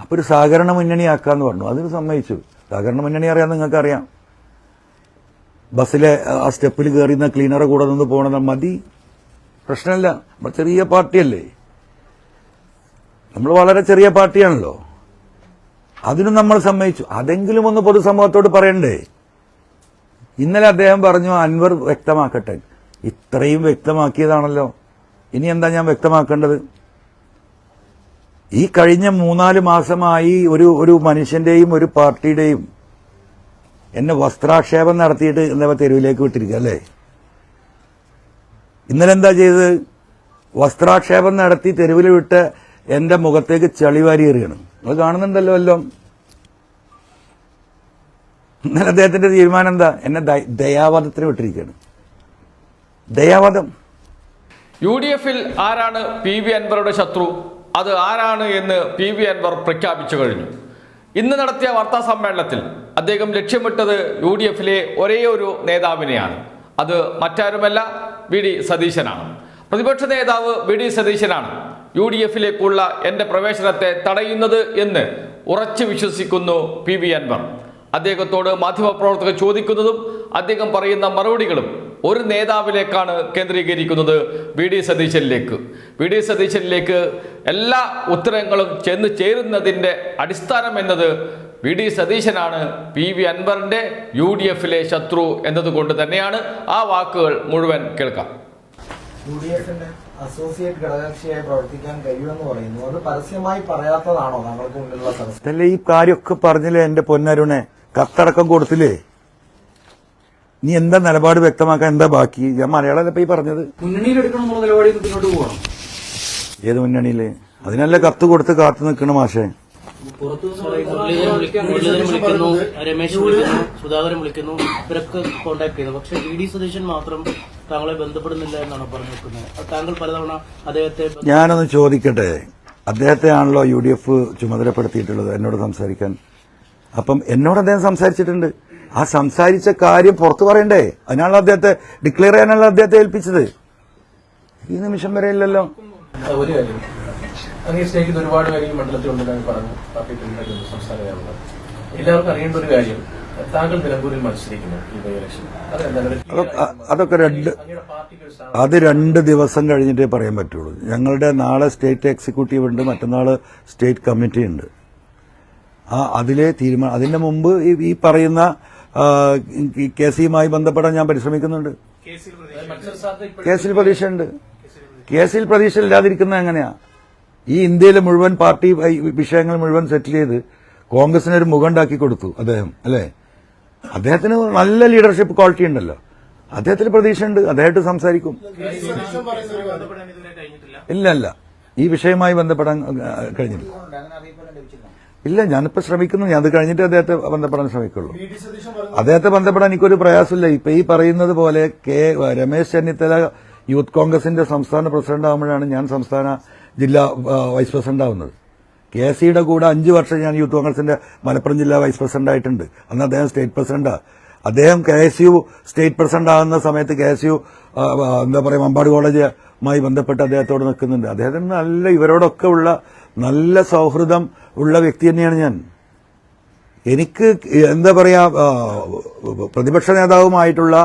അപ്പോൾ ഒരു സഹകരണ മുന്നണിയാക്കാന്ന് പറഞ്ഞു. അതിന് സമ്മതിച്ചു. സഹകരണ മുന്നണി അറിയാൻ നിങ്ങൾക്ക് അറിയാം ബസ്സിലെ ആ സ്റ്റെപ്പിൽ കയറിയുന്ന ക്ലീനറെ കൂടെ നിന്ന് പോകണത് മതി. പ്രശ്നമില്ല നമ്മൾ ചെറിയ പാർട്ടിയല്ലേ. നമ്മൾ വളരെ ചെറിയ പാർട്ടിയാണല്ലോ. അതിനും നമ്മൾ സമ്മതിച്ചു. അതെങ്കിലും ഒന്ന് പൊതുസമൂഹത്തോട് പറയണ്ടേ? ഇന്നലെ അദ്ദേഹം പറഞ്ഞു അൻവർ വ്യക്തമാക്കട്ടെ. ഇത്രയും വ്യക്തമാക്കിയതാണല്ലോ. ഇനി എന്താ ഞാൻ വ്യക്തമാക്കേണ്ടത്? ഈ കഴിഞ്ഞ മൂന്നാൽ മാസമായി ഒരു ഒരു മനുഷ്യന്റെയും ഒരു പാർട്ടിയുടെയും എന്നെ വസ്ത്രാക്ഷേപം നടത്തിയിട്ട് എന്താ തെരുവിലേക്ക് വിട്ടിരിക്കുക അല്ലേ? ഇന്നലെ എന്താ ചെയ്തത്? വസ്ത്രാക്ഷേപം നടത്തി തെരുവിൽ വിട്ട് എന്റെ മുഖത്തേക്ക് ചളിവാരി എറിയണം. നിങ്ങൾ കാണുന്നുണ്ടല്ലോ എല്ലാം ഇന്നലെ അദ്ദേഹത്തിന്റെ തീരുമാനം എന്താ? എന്നെ ദയാവാദത്തിന് വിട്ടിരിക്കുകയാണ്. ദയാവാദം യു ഡി എഫിൽ ആരാണ് പി വി അൻവറുടെ ശത്രു? അത് ആരാണ് എന്ന് പി വി അൻവർ പ്രഖ്യാപിച്ചു കഴിഞ്ഞു. ഇന്ന് നടത്തിയ വാർത്താ സമ്മേളനത്തിൽ അദ്ദേഹം ലക്ഷ്യമിട്ടത് യു ഡി എഫിലെ ഒരേ ഒരു നേതാവിനെയാണ്. അത് മറ്റാരുമല്ല വി ഡി സതീശനാണ്. പ്രതിപക്ഷ നേതാവ് വി ഡി സതീശനാണ് യു ഡി എഫിലേക്കുള്ള എന്റെ പ്രവേശനത്തെ തടയുന്നത് എന്ന് ഉറച്ചു വിശ്വസിക്കുന്നു പി വി അൻവർ. അദ്ദേഹത്തോട് മാധ്യമപ്രവർത്തകർ ചോദിക്കുന്നതും അദ്ദേഹം പറയുന്ന മറുപടികളും ഒരു നേതാവിലേക്കാണ് കേന്ദ്രീകരിക്കുന്നത് വി ഡി സതീശനിലേക്ക്. വി ഡി സതീശനിലേക്ക് എല്ലാ ഉത്തരങ്ങളും ചെന്ന് ചേരുന്നതിന്റെ അടിസ്ഥാനം എന്നത് വി ഡി സതീശനാണ് പി വി അൻവറിന്റെ യു ഡി എഫിലെ ശത്രു എന്നതുകൊണ്ട് തന്നെയാണ്. ആ വാക്കുകൾ മുഴുവൻ കേൾക്കാം. യു ഡി എഫിന്റെ അസോസിയേറ്റ് ഘടകകക്ഷിയായി പ്രവർത്തിക്കാൻ കഴിയുമെന്ന് പറയുന്നു. അത് പരസ്യമായി പറയാത്തതാണോ? മുന്നിലുള്ള ഈ കാര്യമൊക്കെ പറഞ്ഞില്ലേ എന്റെ പൊന്നരുണെ? കത്തടക്കം കൊടുത്തില്ലേ? നീ എന്താ നിലപാട് വ്യക്തമാക്കാൻ എന്താ ബാക്കി? ഞാൻ മലയാളമല്ല ഇപ്പൊ ഈ പറഞ്ഞത്. ഏത് മുന്നണിയിൽ? അതിനല്ല കത്ത് കൊടുത്ത് കാത്തു നിൽക്കണ മാഷേ. വിളിക്കുന്നു രമേശ് വിളിക്കുന്നു സുധാകരൻ വിളിക്കുന്നു ഇവരൊക്കെ കോണ്ടാക്ട് ചെയ്തു. പക്ഷെ വി ഡി സതീശൻ മാത്രം താങ്കളെ ബന്ധപ്പെടുന്നില്ല എന്നാണ് പറഞ്ഞു വെക്കുന്നത് താങ്കൾ പലതവണ അദ്ദേഹത്തെ ഞാനൊന്ന് ചോദിക്കട്ടെ? അദ്ദേഹത്തെ ആണല്ലോ യു ഡി എഫ് ചുമതലപ്പെടുത്തിയിട്ടുള്ളത് എന്നോട് സംസാരിക്കാൻ. അപ്പം എന്നോട് അദ്ദേഹം സംസാരിച്ചിട്ടുണ്ട്. ആ സംസാരിച്ച കാര്യം പുറത്തു പറയണ്ടേ? അതിനാണല്ലോ അദ്ദേഹത്തെ ഡിക്ലെയർ ചെയ്യാനല്ലോ അദ്ദേഹത്തെ ഏൽപ്പിച്ചത്. ഈ നിമിഷം വരെ ഇല്ലല്ലോ. ഒരു കാര്യം. അങ്ങ് സ്നേഹിക്കുന്ന ഒരുപാട് പേര് ഈ മണ്ഡലത്തിലുണ്ടെന്ന് പറഞ്ഞു. പാർട്ടി സംസ്ഥാന എല്ലാവർക്കും അറിയേണ്ട ഒരു കാര്യം. താങ്കൾ നിലമ്പൂരിൽ മത്സരിക്കുന്നു അതൊക്കെ രണ്ട് അത് രണ്ട് ദിവസം കഴിഞ്ഞിട്ടേ പറയാൻ പറ്റുള്ളൂ. ഞങ്ങളുടെ നാളെ സ്റ്റേറ്റ് എക്സിക്യൂട്ടീവ് ഉണ്ട് മറ്റന്നാൾ സ്റ്റേറ്റ് കമ്മിറ്റി ഉണ്ട്. ആ അതിലെ തീരുമാനം അതിന്റെ മുമ്പ് ഈ പറയുന്ന കേസുമായി ബന്ധപ്പെടാൻ ഞാൻ പരിശ്രമിക്കുന്നുണ്ട്. കേസിൽ പ്രതീക്ഷയുണ്ട്. കേസിൽ പ്രതീക്ഷ ഇല്ലാതിരിക്കുന്നത് എങ്ങനെയാ? ഈ ഇന്ത്യയിലെ മുഴുവൻ പാർട്ടി വിഷയങ്ങൾ മുഴുവൻ സെറ്റിൽ ചെയ്ത് കോൺഗ്രസിന് ഒരു കൊടുത്തു അദ്ദേഹം അല്ലേ? അദ്ദേഹത്തിന് നല്ല ലീഡർഷിപ്പ് ക്വാളിറ്റി ഉണ്ടല്ലോ. അദ്ദേഹത്തിന് പ്രതീക്ഷയുണ്ട്. അദ്ദേഹമായിട്ട് സംസാരിക്കും. ഇല്ല ഇല്ല. ഈ വിഷയവുമായി ബന്ധപ്പെടാൻ കഴിഞ്ഞിട്ടില്ല. ഇല്ല ഞാനിപ്പോ ശ്രമിക്കുന്നു. ഞാൻ അത് കഴിഞ്ഞിട്ട് അദ്ദേഹത്തെ ബന്ധപ്പെടാൻ ശ്രമിക്കുള്ളൂ. അദ്ദേഹത്തെ ബന്ധപ്പെടാൻ എനിക്കൊരു പ്രയാസമില്ല. ഇപ്പൊ ഈ പറയുന്നത് പോലെ കെ രമേശ് ചെന്നിത്തല യൂത്ത് കോൺഗ്രസിന്റെ സംസ്ഥാന പ്രസിഡന്റ് ആകുമ്പോഴാണ് ഞാൻ സംസ്ഥാന ജില്ലാ വൈസ് പ്രസിഡന്റ് ആവുന്നത് കെ സിയുടെ കൂടെ അഞ്ച് വർഷം ഞാൻ യൂത്ത് കോൺഗ്രസിന്റെ മലപ്പുറം ജില്ലാ വൈസ് പ്രസിഡന്റ് ആയിട്ടുണ്ട് അന്ന് അദ്ദേഹം സ്റ്റേറ്റ് പ്രസിഡന്റാ. അദ്ദേഹം K S U state president ആകുന്ന സമയത്ത് കെ എസ് യു എന്താ പറയുക മമ്പാട് കോളേജുമായി ബന്ധപ്പെട്ട് അദ്ദേഹത്തോട് നിൽക്കുന്നുണ്ട്. അദ്ദേഹത്തിന് നല്ല ഇവരോടൊക്കെ ഉള്ള നല്ല സൗഹൃദം ഉള്ള വ്യക്തി തന്നെയാണ് ഞാൻ. എനിക്ക് എന്താ പറയാ പ്രതിപക്ഷ നേതാവുമായിട്ടുള്ള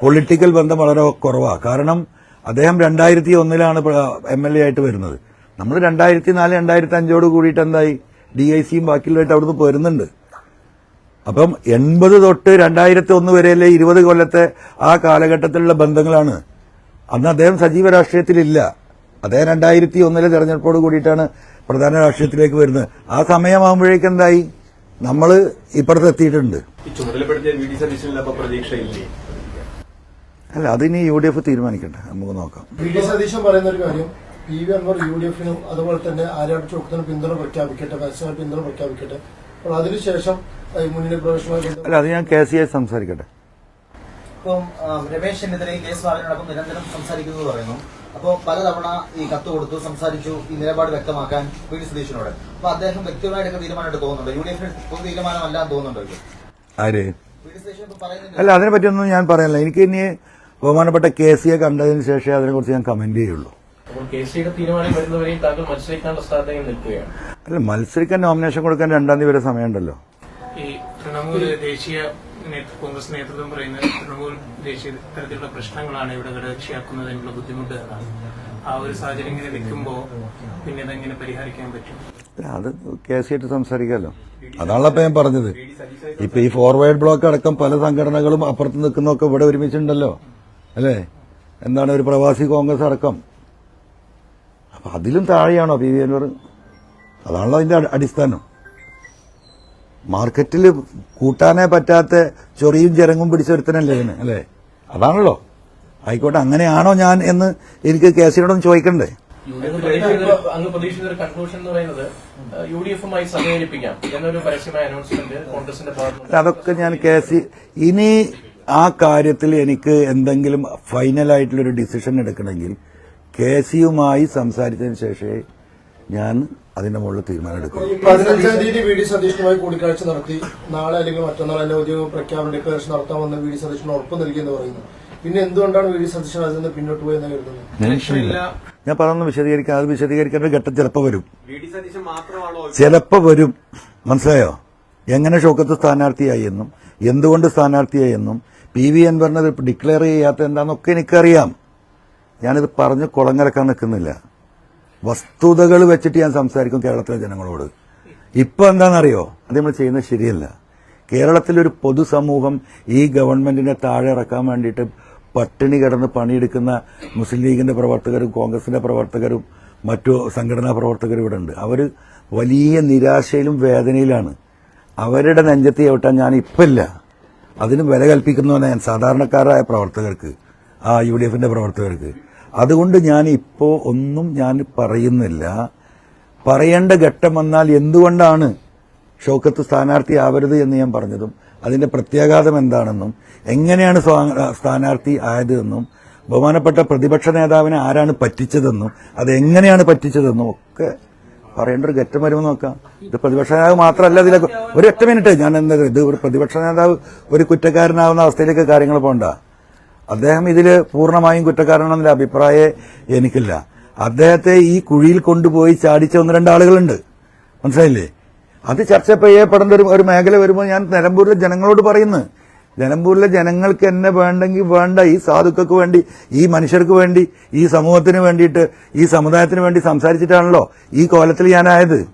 പൊളിറ്റിക്കൽ ബന്ധം വളരെ കുറവാണ് കാരണം അദ്ദേഹം രണ്ടായിരത്തി ഒന്നിലാണ് എം എൽ എ ആയിട്ട് വരുന്നത്. നമ്മൾ രണ്ടായിരത്തി നാല് രണ്ടായിരത്തി അഞ്ചോട് കൂടിയിട്ട് എന്തായി? ഡി ഐ സിയും ബാക്കിയുള്ളതായിട്ട് അവിടുന്ന് പോരുന്നുണ്ട്. അപ്പം എൺപത് തൊട്ട് രണ്ടായിരത്തി ഒന്ന് വരെയല്ലേ ഇരുപത് കൊല്ലത്തെ ആ കാലഘട്ടത്തിലുള്ള ബന്ധങ്ങളാണ്. അന്ന് അദ്ദേഹം സജീവ രാഷ്ട്രീയത്തിലില്ല. അദ്ദേഹം രണ്ടായിരത്തി ഒന്നിലെ തെരഞ്ഞെടുപ്പോട് കൂടിയിട്ടാണ് പ്രധാന രാഷ്ട്രീയത്തിലേക്ക് വരുന്നത്. ആ സമയമാകുമ്പോഴേക്ക് എന്തായി? നമ്മൾ ഇപ്പുറത്ത് പ്രതീക്ഷയില്ലേ? അല്ല അതിനി യു ഡി എഫ് തീരുമാനിക്കട്ടെ നമുക്ക് നോക്കാം. വി ഡി സതീശൻ പറയുന്ന ഒരു കാര്യം P V Anvar U D എഫിനും അതുപോലെ തന്നെ ആര്യാട് ചോക്കത്തിന് പിന്തുണ പ്രഖ്യാപിക്കട്ടെ പരസ്യമായി പിന്തുണ പ്രഖ്യാപിക്കട്ടെ. അപ്പോൾ അതിനുശേഷം മുന്നണി പ്രവേശനമായി അല്ല അത് ഞാൻ കെ സി ഐ സംസാരിക്കട്ടെ. ഇപ്പം രമേശിനെതിരെ രമേശ് ചെന്നിത്തലയും കെ സ്വാമിനോടൊപ്പം നിരന്തരം സംസാരിക്കുന്നു എന്ന് പറയുന്നു. അപ്പോൾ പലതവണ ഈ കത്ത് കൊടുത്തു സംസാരിച്ചു ഈ നിലപാട് വ്യക്തമാക്കാൻ പി ഡി സുധീഷിനോട് അപ്പൊ അദ്ദേഹം വ്യക്തിപരമായിട്ടൊക്കെ തീരുമാനമായിട്ട് തോന്നുന്നുണ്ട് യു ഡി എഫിന് പൊതു തീരുമാനമല്ല എന്ന് തോന്നുന്നുണ്ടോ ആരെ? അല്ല അതിനെ പറ്റിയൊന്നും ഞാൻ പറയാനില്ല. എനിക്ക് ഇനി ബഹുമാനപ്പെട്ട കെ സിയെ കണ്ടതിന് ശേഷമേ അതിനെക്കുറിച്ച് ഞാൻ കമന്റ് ചെയ്യുള്ളൂ. അല്ല മത്സരിക്കാൻ നോമിനേഷൻ കൊടുക്കാൻ രണ്ടാം തീയതി വരെ സമയമുണ്ടല്ലോ. തൃണമൂൽ ദേശീയ കോൺഗ്രസ് നേതൃത്വം പറയുന്നത് തൃണമൂൽ ദേശീയ തരത്തിലുള്ള പ്രശ്നങ്ങളാണ് ഇവിടെ ഘടകകക്ഷിയാക്കുന്നതിനുള്ള ബുദ്ധിമുട്ട് എന്നാണ് ആ ഒരു സാഹചര്യം ഇങ്ങനെ നിൽക്കുമ്പോൾ പിന്നെ ഇതെങ്ങനെ പരിഹരിക്കാൻ പറ്റും? അത് കേസായിട്ട് സംസാരിക്കാമല്ലോ അതാണല്ലോ ഞാൻ പറഞ്ഞത്. ഇപ്പൊ ഈ ഫോർവേഡ് ബ്ലോക്ക് അടക്കം പല സംഘടനകളും അപ്പുറത്ത് നിൽക്കുന്നൊക്കെ ഇവിടെ ഒരുമിച്ചുണ്ടല്ലോ. അല്ലേ? എന്താണ് ഒരു പ്രവാസി കോൺഗ്രസ് അടക്കം? അപ്പൊ അതിലും താഴെയാണോ പി വി അൻവർ? അതാണല്ലോ അതിന്റെ അടിസ്ഥാനം. മാർക്കറ്റിൽ കൂട്ടാനേ പറ്റാത്ത ചൊറിയും ചിരങ്ങും പിടിച്ചൊരുത്തനല്ലേ ഇതിന് അല്ലേ? അതാണല്ലോ. ആയിക്കോട്ടെ അങ്ങനെയാണോ ഞാൻ എന്ന് എനിക്ക് കേസിനോടൊന്നും ചോദിക്കണ്ടേ? അങ്ങ് പ്രതീക്ഷിക്കുന്ന- അങ്ങ് പ്രതീക്ഷിക്കുന്ന ഒരു കൺക്ലൂഷൻ എന്ന് പറയുന്നത് യു ഡി എഫുമായി സഹകരിപ്പിക്കാം എന്നൊരു പരസ്യമായ അനൗൺസ്മെന്റ് കോൺഗ്രസിന്റെ ഭാഗത്തുനിന്ന് അതൊക്കെ ഞാൻ കേസി ഇനി ആ കാര്യത്തിൽ എനിക്ക് എന്തെങ്കിലും ഫൈനലായിട്ടുള്ളൊരു ഡിസിഷൻ എടുക്കണമെങ്കിൽ കെ സിയുമായി സംസാരിച്ചതിന് ശേഷമേ ഞാൻ അതിന്റെ മുകളിൽ തീരുമാനം എടുക്കും. പതിനഞ്ചാം തീയതി വി ഡി സതീഷനുമായി കൂടിക്കാഴ്ച നടത്തി. നാളെ അല്ലെങ്കിൽ മറ്റന്നാൾ എന്നെ ഔദ്യോഗിക പ്രഖ്യാപന ഡിക്ലറേഷൻ നടത്താമെന്ന് വി ഡി സതീഷിന് ഉറപ്പ് നൽകിയെന്ന് പറയുന്നു. പിന്നെ എന്തുകൊണ്ടാണ് വി ഡി സതീശൻ അതിൽ നിന്ന് പിന്നോട്ട് പോയെന്ന് കരുതുന്നത് ഞാൻ പറഞ്ഞു വിശദീകരിക്കാൻ അത് വിശദീകരിക്കേണ്ട ഒരു ഘട്ടം ചിലപ്പോൾ വരും. ചിലപ്പോൾ വരും. മനസ്സിലായോ? എങ്ങനെ ഷോക്കത്ത് സ്ഥാനാർത്ഥിയായി എന്നും എന്തുകൊണ്ട് സ്ഥാനാർത്ഥിയായി എന്നും പി വി അൻവറിനെ ഡിക്ലെയർ ചെയ്യാത്ത എന്താണെന്നൊക്കെ എനിക്കറിയാം. ഞാനിത് പറഞ്ഞ് കുളങ്ങരക്കാൻ നിൽക്കുന്നില്ല. വസ്തുതകൾ വെച്ചിട്ട് ഞാൻ സംസാരിക്കും കേരളത്തിലെ ജനങ്ങളോട്. ഇപ്പൊ എന്താണെന്നറിയോ? അത് നമ്മൾ ചെയ്യുന്നത് ശരിയല്ല. കേരളത്തിലൊരു പൊതുസമൂഹം ഈ ഗവൺമെന്റിനെ താഴെ ഇറക്കാൻ വേണ്ടിയിട്ട് പട്ടിണി കിടന്ന് പണിയെടുക്കുന്ന മുസ്ലിം ലീഗിന്റെ പ്രവർത്തകരും കോൺഗ്രസിന്റെ പ്രവർത്തകരും മറ്റു സംഘടനാ പ്രവർത്തകരും ഇവിടെ ഉണ്ട്. അവർ വലിയ നിരാശയിലും വേദനയിലാണ്. അവരുടെ നെഞ്ചത്തി ചവിട്ടാൻ ഞാൻ ഇപ്പില്ല അതിന് വില കൽപ്പിക്കുന്നവനാണ് ഞാൻ സാധാരണക്കാരായ പ്രവർത്തകർക്ക് ആ യു ഡി എഫിന്റെ പ്രവർത്തകർക്ക്. അതുകൊണ്ട് ഞാൻ ഇപ്പോൾ ഒന്നും ഞാൻ പറയുന്നില്ല. പറയേണ്ട ഘട്ടം വന്നാൽ എന്തുകൊണ്ടാണ് ഷൗക്കത്ത് സ്ഥാനാർത്ഥിയാവരുത് എന്ന് ഞാൻ പറഞ്ഞതും അതിന്റെ പ്രത്യാഘാതം എന്താണെന്നും എങ്ങനെയാണ് സ്ഥാനാർത്ഥി ആയതെന്നും ബഹുമാനപ്പെട്ട പ്രതിപക്ഷ നേതാവിനെ ആരാണ് പറ്റിച്ചതെന്നും അത് എങ്ങനെയാണ് പറ്റിച്ചതെന്നും ഒക്കെ പറയേണ്ട ഒരു ഘട്ടം വരുമെന്ന് നോക്കാം. ഇത് പ്രതിപക്ഷ നേതാവ് മാത്രമല്ല ഇതിലെ എട്ട് മിനിറ്റ് ഞാൻ എന്താ ഇത് ഒരു പ്രതിപക്ഷ നേതാവ് ഒരു കുറ്റക്കാരനാവുന്ന അവസ്ഥയിലേക്ക് കാര്യങ്ങൾ പോണ്ട അദ്ദേഹം ഇതിൽ പൂർണമായും കുറ്റക്കാരനാണെന്നുള്ള അഭിപ്രായം എനിക്കില്ല. അദ്ദേഹത്തെ ഈ കുഴിയിൽ കൊണ്ടുപോയി ചാടിച്ച ഒന്ന് രണ്ടാളുകളുണ്ട് മനസ്സിലായില്ലേ? അത് ചർച്ച ചെയ്യപ്പെടേണ്ട ഒരു ഒരു മേഖല വരുമ്പോൾ ഞാൻ നിലമ്പൂരിലെ ജനങ്ങളോട് പറയുന്നു. നിലമ്പൂരിലെ ജനങ്ങൾക്ക് എന്നെ വേണ്ടെങ്കിൽ വേണ്ട ഈ സാധുക്കൾക്ക് വേണ്ടി ഈ മനുഷ്യർക്ക് വേണ്ടി ഈ സമൂഹത്തിന് വേണ്ടിയിട്ട് ഈ സമുദായത്തിന് വേണ്ടി സംസാരിച്ചിട്ടാണല്ലോ ഈ കോലത്തിൽ ഞാനായത്.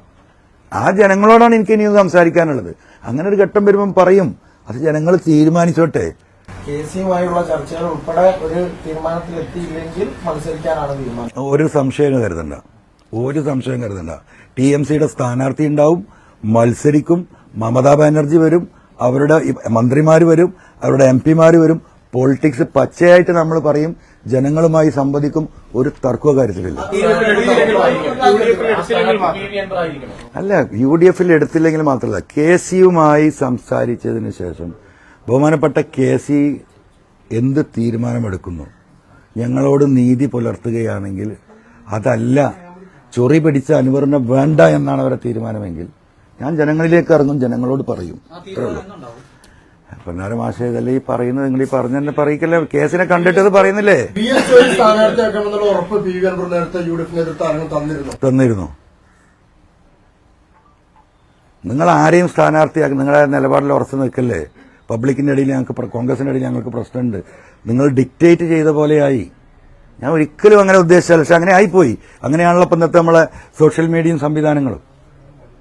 ആ ജനങ്ങളോടാണ് എനിക്ക് ഇനിയും സംസാരിക്കാനുള്ളത്. അങ്ങനെ ഒരു ഘട്ടം വരുമ്പം പറയും. അത് ജനങ്ങൾ തീരുമാനിച്ചോട്ടെ. ചർച്ചകൾ ഒരു മത്സരിക്കാനാണ് തീരുമാനം. ഒരു സംശയം കരുതണ്ട. ഒരു സംശയം കരുതണ്ട. ടി എം സിയുടെ സ്ഥാനാർത്ഥി ഉണ്ടാവും മത്സരിക്കും മമതാ ബാനർജി വരും അവരുടെ മന്ത്രിമാർ വരും അവരുടെ എം പിമാർ വരും. പൊളിറ്റിക്സ് പച്ചയായിട്ട് നമ്മൾ പറയും ജനങ്ങളുമായി സംവദിക്കും ഒരു തർക്കോ കാര്യത്തിലില്ല. അല്ല യു ഡി എഫിൽ എടുത്തില്ലെങ്കിൽ മാത്രമല്ല കെ സിയുമായി സംസാരിച്ചതിന് ശേഷം ബഹുമാനപ്പെട്ട കെ സി എന്ത് തീരുമാനമെടുക്കുന്നു? ഞങ്ങളോട് നീതി പുലർത്തുകയാണെങ്കിൽ അതല്ല ചൊറി പിടിച്ച അനുവറിനെ വേണ്ട എന്നാണ് അവരുടെ തീരുമാനമെങ്കിൽ ഞാൻ ജനങ്ങളിലേക്ക് ഇറങ്ങും ജനങ്ങളോട് പറയും. പൊന്നാരം മാഷേ ഇതല്ലേ ഈ പറയുന്നത്? നിങ്ങൾ ഈ പറഞ്ഞെന്നെ പറയിക്കല്ലേ? കേസിനെ കണ്ടിട്ട് പറയുന്നില്ലേ? തന്നിരുന്നു. നിങ്ങൾ ആരെയും സ്ഥാനാർത്ഥിയാക്കി നിങ്ങളുടെ നിലപാടിൽ ഉറച്ചു നിൽക്കല്ലേ? പബ്ലിക്കിന്റെ ഇടയിൽ ഞങ്ങൾക്ക് കോൺഗ്രസിന്റെ ഇടയിൽ ഞങ്ങൾക്ക് പ്രശ്നമുണ്ട്. നിങ്ങൾ ഡിക്റ്റേറ്റ് ചെയ്ത പോലെയായി. ഞാൻ ഒരിക്കലും അങ്ങനെ ഉദ്ദേശിച്ചല്ല പക്ഷെ അങ്ങനെ ആയിപ്പോയി. അങ്ങനെയാണല്ലോ ഇപ്പം ഇന്നത്തെ നമ്മളെ സോഷ്യൽ മീഡിയയും സംവിധാനങ്ങളും.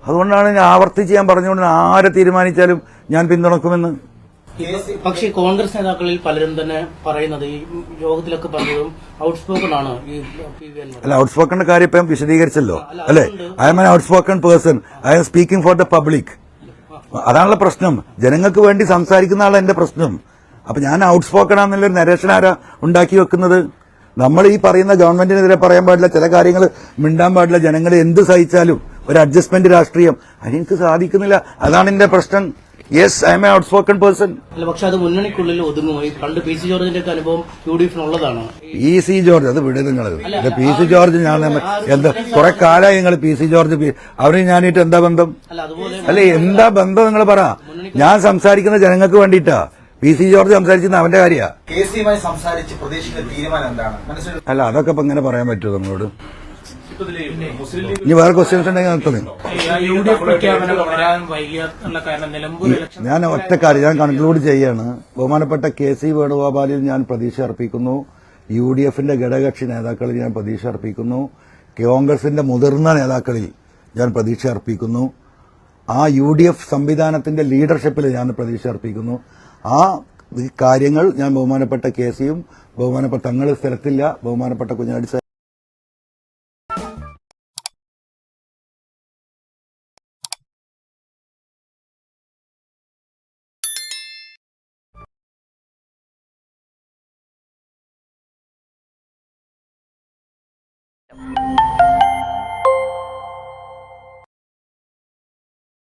അതുകൊണ്ടാണ് ഞാൻ ആവർത്തിച്ച് ഞാൻ പറഞ്ഞുകൊണ്ട് ആരെ തീരുമാനിച്ചാലും ഞാൻ പിന്തുണക്കുമെന്ന്. പക്ഷേ കോൺഗ്രസ് നേതാക്കളിൽ പലരും തന്നെ പറയുന്നത് ഈ യോഗത്തിലൊക്കെ പറഞ്ഞതും ഔട്ട്സ്പോക്കൺ ആണ് അല്ല ഔട്ട്സ്പോക്കണിന്റെ കാര്യം ഇപ്പം വിശദീകരിച്ചല്ലോ. അല്ലേ I'm an outspoken person I'm speaking for the public അതാണല്ലോ പ്രശ്നം. ജനങ്ങൾക്ക് വേണ്ടി സംസാരിക്കുന്ന ആളാണ് എന്റെ പ്രശ്നം. അപ്പൊ ഞാൻ ഔട്ട് സ്പോക്കൺ ആണെന്നുള്ളൊരു നരേഷൻ ആരാ ഉണ്ടാക്കി വെക്കുന്നത്? നമ്മൾ ഈ പറയുന്ന ഗവൺമെന്റിനെതിരെ പറയാൻ പാടില്ല ചില കാര്യങ്ങൾ മിണ്ടാൻ പാടില്ല. ജനങ്ങൾ എന്ത് സഹിച്ചാലും ഒരു അഡ്ജസ്റ്റ്മെന്റ് രാഷ്ട്രീയം. അതിനെനിക്ക് സാധിക്കുന്നില്ല. അതാണ് എന്റെ പ്രശ്നം. Yes I'm outspoken person അല്ല പക്ഷെ അത് മുന്നണിക്കുള്ളിൽ ഒതുങ്ങുമായി പണ്ട് പി സി ജോർജിന്റെ ഒക്കെ അനുഭവം യു ഡി എഫിനുള്ളതാണ് പി സി ജോർജ് അത് വിട് നിങ്ങൾ പി സി ജോർജ് ഞാൻ എന്താ കുറെ കാലമായി നിങ്ങൾ പി സി ജോർജ് അവർ ഞാനിട്ട് എന്താ ബന്ധം? അല്ല അതുപോലെ അല്ലെ എന്താ ബന്ധം നിങ്ങൾ പറ? ഞാൻ സംസാരിക്കുന്ന ജനങ്ങൾക്ക് വേണ്ടിയിട്ടാ. പി സി ജോർജ് സംസാരിക്കുന്ന അവന്റെ കാര്യമാണ് അല്ല അതൊക്കെ ഇപ്പൊ ഇങ്ങനെ പറയാൻ പറ്റുമോ നമ്മളോട് ഇനി വേറെ ക്വസ്റ്റ്യൻസ് ഉണ്ടെങ്കിൽ ഞാൻ ഒറ്റ കാര്യം ഞാൻ കൺക്ലൂഡ് ചെയ്യാണ്. ബഹുമാനപ്പെട്ട കെ സി വേണുഗോപാലിൽ ഞാൻ പ്രതീക്ഷ അർപ്പിക്കുന്നു. യു ഡി എഫിന്റെ ഘടകകക്ഷി നേതാക്കളിൽ ഞാൻ പ്രതീക്ഷ അർപ്പിക്കുന്നു. കോൺഗ്രസിന്റെ മുതിർന്ന നേതാക്കളിൽ ഞാൻ പ്രതീക്ഷ അർപ്പിക്കുന്നു. ആ യു ഡി എഫ് സംവിധാനത്തിന്റെ ലീഡർഷിപ്പിൽ ഞാൻ പ്രതീക്ഷ അർപ്പിക്കുന്നു. ആ കാര്യങ്ങൾ ഞാൻ ബഹുമാനപ്പെട്ട കെ സിയും ബഹുമാനപ്പെട്ട തങ്ങൾ സ്ഥലത്തില്ല. ബഹുമാനപ്പെട്ട കുഞ്ഞാടി